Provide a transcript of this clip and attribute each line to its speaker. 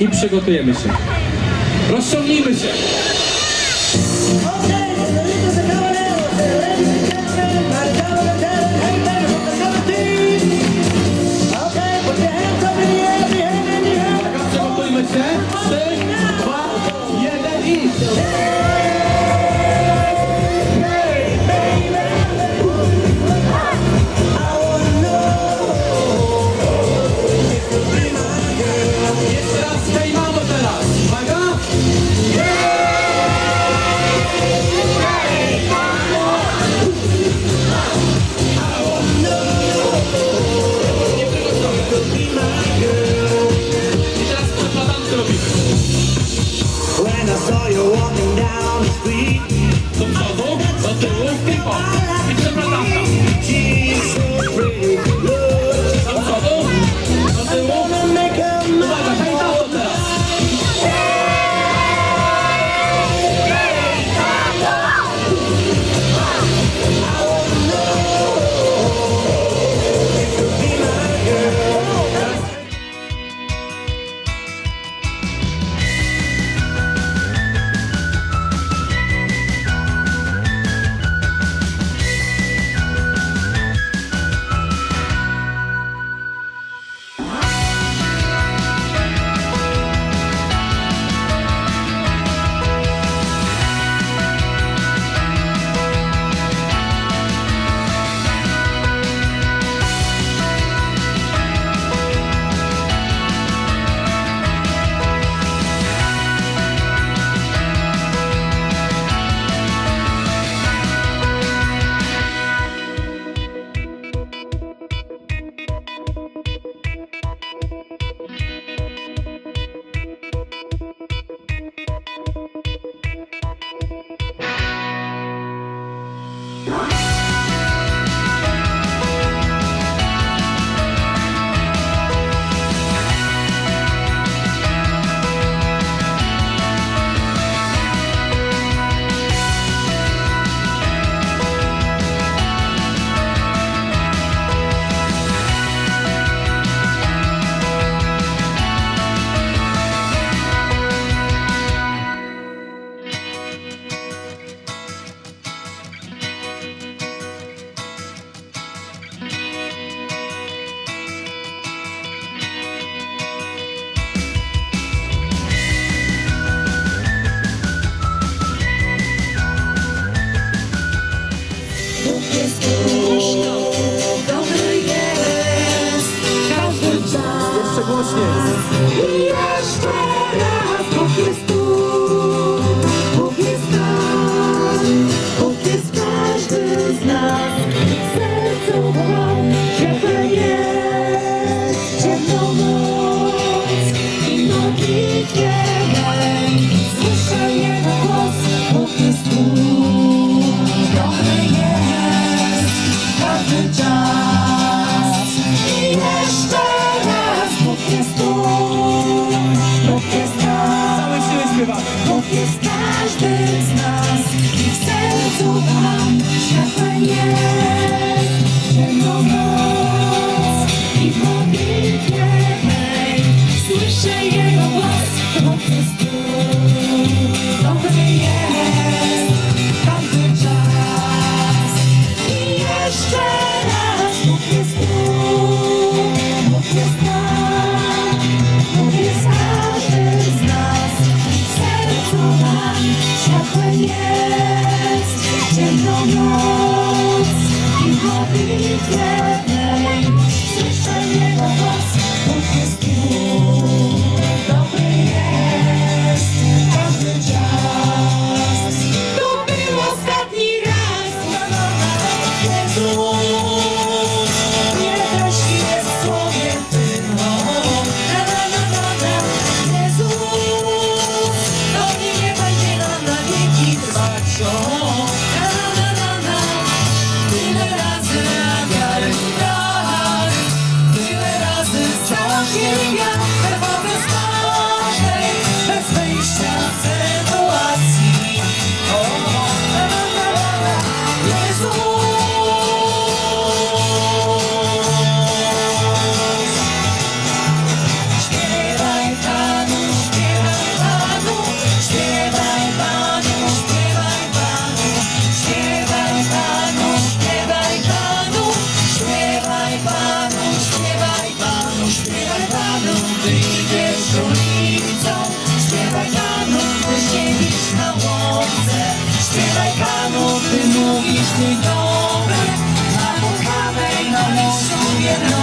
Speaker 1: i przygotujemy się. Rozciągnijmy się.
Speaker 2: existe. Wieczny domek na Bokawej na miejscu jedno.